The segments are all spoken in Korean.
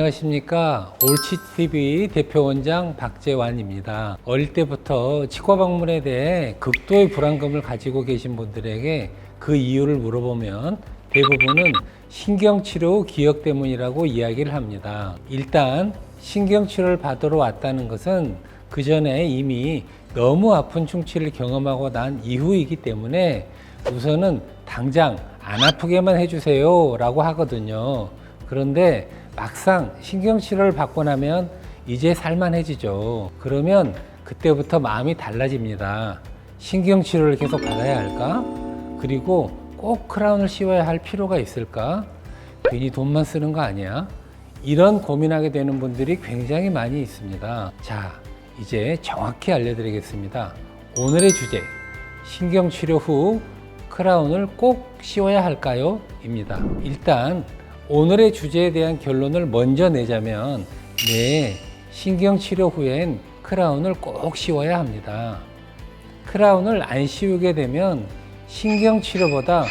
안녕하십니까 올치TV 대표원장 박재환입니다. 어릴 때부터 치과 방문에 대해 극도의 불안감을 가지고 계신 분들에게 그 이유를 물어보면 대부분은 신경치료 기억 때문이라고 이야기를 합니다. 일단 신경치료를 받으러 왔다는 것은 그 전에 이미 너무 아픈 충치를 경험하고 난 이후이기 때문에 우선은 당장 안 아프게만 해주세요 라고 하거든요. 그런데 막상 신경치료를 받고 나면 이제 살만해지죠. 그러면 그때부터 마음이 달라집니다. 신경치료를 계속 받아야 할까? 그리고 꼭 크라운을 씌워야 할 필요가 있을까? 괜히 돈만 쓰는 거 아니야? 이런 고민하게 되는 분들이 굉장히 많이 있습니다. 자, 이제 정확히 알려드리겠습니다. 오늘의 주제, 신경치료 후 크라운을 꼭 씌워야 할까요? 입니다. 일단 오늘의 주제에 대한 결론을 먼저 내자면 네, 신경치료 후엔 크라운을 꼭 씌워야 합니다. 크라운을 안 씌우게 되면 신경치료보다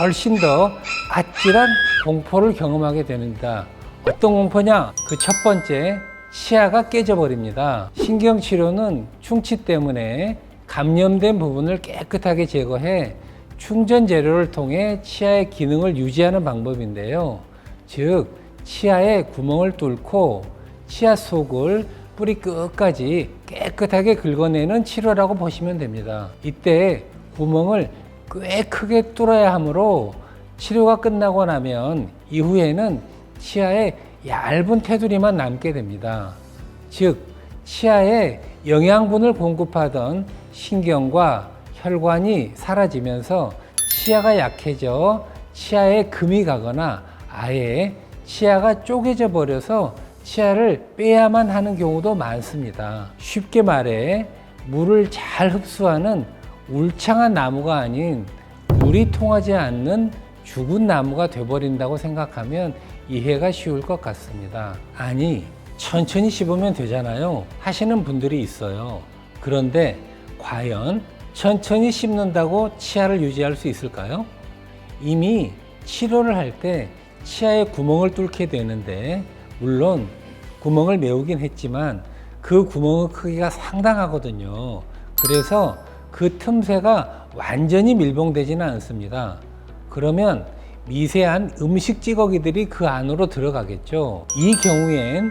훨씬 더 아찔한 공포를 경험하게 됩니다. 어떤 공포냐? 그 첫 번째, 치아가 깨져버립니다. 신경치료는 충치 때문에 감염된 부분을 깨끗하게 제거해 충전 재료를 통해 치아의 기능을 유지하는 방법인데요. 즉, 치아에 구멍을 뚫고 치아 속을 뿌리 끝까지 깨끗하게 긁어내는 치료라고 보시면 됩니다. 이때 구멍을 꽤 크게 뚫어야 하므로 치료가 끝나고 나면 이후에는 치아에 얇은 테두리만 남게 됩니다. 즉, 치아에 영양분을 공급하던 신경과 혈관이 사라지면서 치아가 약해져 치아에 금이 가거나 아예 치아가 쪼개져 버려서 치아를 빼야만 하는 경우도 많습니다. 쉽게 말해 물을 잘 흡수하는 울창한 나무가 아닌 물이 통하지 않는 죽은 나무가 돼버린다고 생각하면 이해가 쉬울 것 같습니다. 아니, 천천히 씹으면 되잖아요. 하시는 분들이 있어요. 그런데 과연 천천히 씹는다고 치아를 유지할 수 있을까요? 이미 치료를 할 때 치아에 구멍을 뚫게 되는데, 물론 구멍을 메우긴 했지만 그 구멍의 크기가 상당하거든요. 그래서 그 틈새가 완전히 밀봉되지는 않습니다. 그러면 미세한 음식 찌꺼기들이 그 안으로 들어가겠죠. 이 경우엔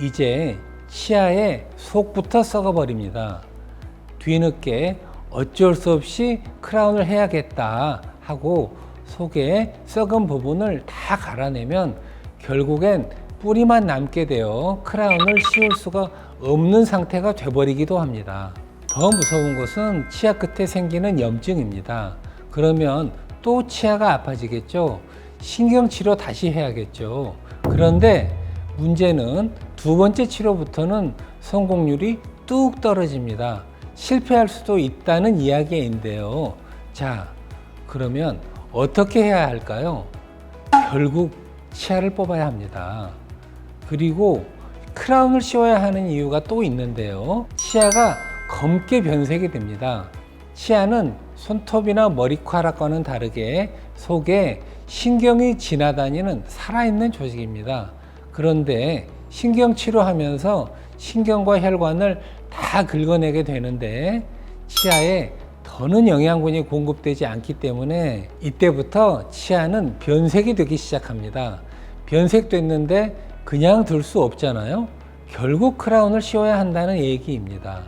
이제 치아의 속부터 썩어버립니다. 뒤늦게 어쩔 수 없이 크라운을 해야겠다 하고 속에 썩은 부분을 다 갈아내면 결국엔 뿌리만 남게 되어 크라운을 씌울 수가 없는 상태가 돼버리기도 합니다. 더 무서운 것은 치아 끝에 생기는 염증입니다. 그러면 또 치아가 아파지겠죠. 신경치료 다시 해야겠죠. 그런데 문제는 두 번째 치료부터는 성공률이 뚝 떨어집니다. 실패할 수도 있다는 이야기인데요. 자, 그러면 어떻게 해야 할까요? 결국 치아를 뽑아야 합니다. 그리고 크라운을 씌워야 하는 이유가 또 있는데요. 치아가 검게 변색이 됩니다. 치아는 손톱이나 머리카락과는 다르게 속에 신경이 지나다니는 살아있는 조직입니다. 그런데 신경 치료하면서 신경과 혈관을 다 긁어내게 되는데 치아에 더는 영양분이 공급되지 않기 때문에 이때부터 치아는 변색이 되기 시작합니다. 변색됐는데 그냥 둘 수 없잖아요. 결국 크라운을 씌워야 한다는 얘기입니다.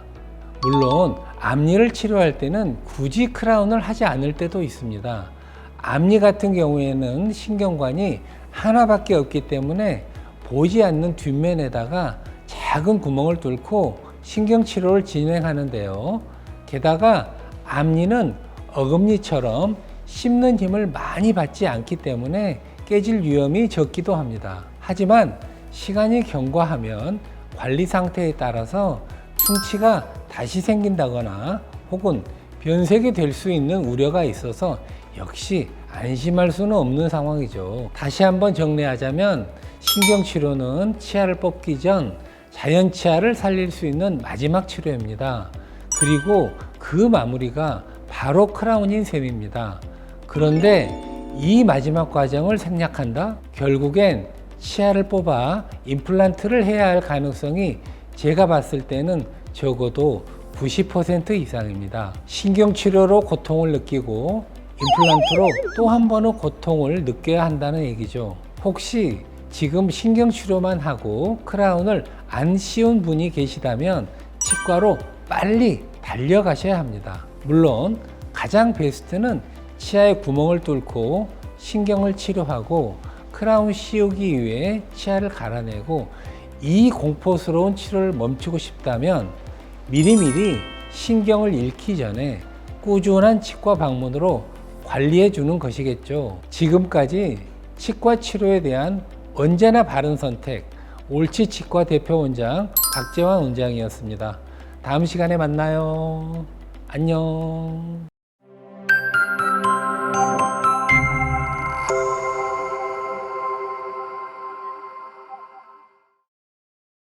물론 앞니를 치료할 때는 굳이 크라운을 하지 않을 때도 있습니다. 앞니 같은 경우에는 신경관이 하나밖에 없기 때문에 보이지 않는 뒷면에다가 작은 구멍을 뚫고 신경 치료를 진행하는데요. 게다가 앞니는 어금니처럼 씹는 힘을 많이 받지 않기 때문에 깨질 위험이 적기도 합니다. 하지만 시간이 경과하면 관리 상태에 따라서 충치가 다시 생긴다거나 혹은 변색이 될 수 있는 우려가 있어서 역시 안심할 수는 없는 상황이죠. 다시 한번 정리하자면 신경치료는 치아를 뽑기 전 자연 치아를 살릴 수 있는 마지막 치료입니다. 그리고 그 마무리가 바로 크라운인 셈입니다. 그런데 이 마지막 과정을 생략한다? 결국엔 치아를 뽑아 임플란트를 해야 할 가능성이 제가 봤을 때는 적어도 90% 이상입니다. 신경치료로 고통을 느끼고 임플란트로 또 한 번의 고통을 느껴야 한다는 얘기죠. 혹시 지금 신경치료만 하고 크라운을 안 씌운 분이 계시다면 치과로 빨리 달려가셔야 합니다. 물론 가장 베스트는 치아의 구멍을 뚫고 신경을 치료하고 크라운 씌우기 위해 치아를 갈아내고 이 공포스러운 치료를 멈추고 싶다면 미리미리 신경을 잃기 전에 꾸준한 치과 방문으로 관리해 주는 것이겠죠. 지금까지 치과 치료에 대한 언제나 바른 선택 옳치 치과 대표 원장 박재환 원장이었습니다. 다음 시간에 만나요. 안녕.